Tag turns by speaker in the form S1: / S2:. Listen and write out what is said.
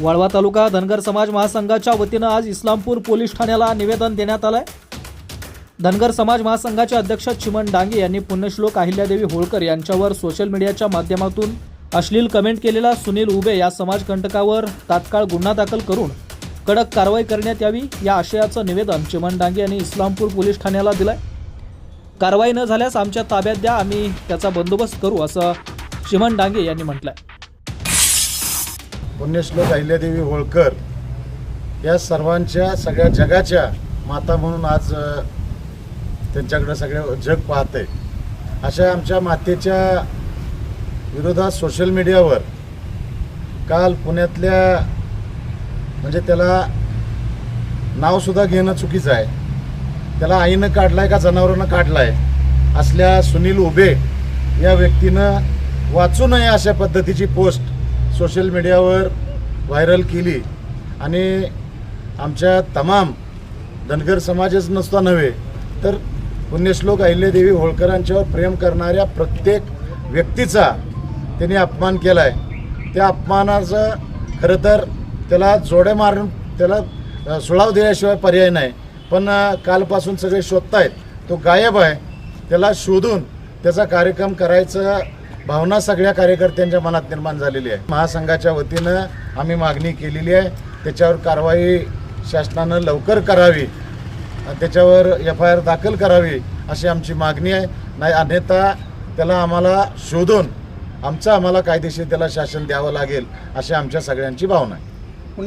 S1: वाळवा तालुका धनगर समाज महासंघाच्या वतीनं आज इस्लामपूर पोलीस ठाण्याला निवेदन देण्यात आलंय. धनगर समाज महासंघाचे अध्यक्ष चिमन डांगे यांनी पुण्यश्लोक अहिल्यादेवी होळकर यांच्यावर सोशल मीडियाच्या माध्यमातून अश्लील कमेंट केलेला सुनील उबे या समाजकंटकावर तात्काळ गुन्हा दाखल करून कडक कारवाई करण्यात यावी या आशयाचं निवेदन चिमन डांगे यांनी इस्लामपूर पोलीस ठाण्याला दिलंय. कारवाई न झाल्यास आमच्या ताब्यात द्या आम्ही त्याचा बंदोबस्त करू असं चिमन डांगे यांनी म्हटलं आहे
S2: पुण्यश्लोक अहिल्यादेवी होळकर या सर्वांच्या सगळ्या जगाच्या माता म्हणून आज त्यांच्याकडं सगळं जग पाहते. अशा आमच्या मातेच्या विरोधात सोशल मीडियावर काल पुण्यातल्या म्हणजे त्याला नावसुद्धा घेणं चुकीचं आहे. त्याला आईनं काढलाय का जनावरानं आहे असल्या सुनील उबे या व्यक्तीनं वाचू नये अशा पद्धतीची पोस्ट सोशल मीडियावर व्हायरल केली आणि आमच्या तमाम धनगर समाजच नसता नव्हे तर पुण्यश्लोक अहिल्यादेवी होळकरांच्यावर प्रेम करणाऱ्या प्रत्येक व्यक्तीचा त्यांनी अपमान केला आहे त्या अपमानाचं खरं तर त्याला जोड्या मारून त्याला सुळाव दिल्याशिवाय पर्याय नाही. पण कालपासून सगळे शोधतायत तो गायब आहे. त्याला शोधून त्याचा कार्यक्रम करायचं भावना सगळ्या कार्यकर्त्यांच्या मनात निर्माण झालेली आहे. महासंघाच्या वतीनं आम्ही मागणी केलेली आहे. त्याच्यावर कारवाई शासनानं लवकर करावी. त्याच्यावर एफ आय आर दाखल करावी अशी आमची मागणी आहे. नाही अन्यथा त्याला आम्हाला शोधून आमचं आम्हाला कायदेशीर त्याला शासन द्यावं लागेल अशी आमच्या सगळ्यांची भावना आहे.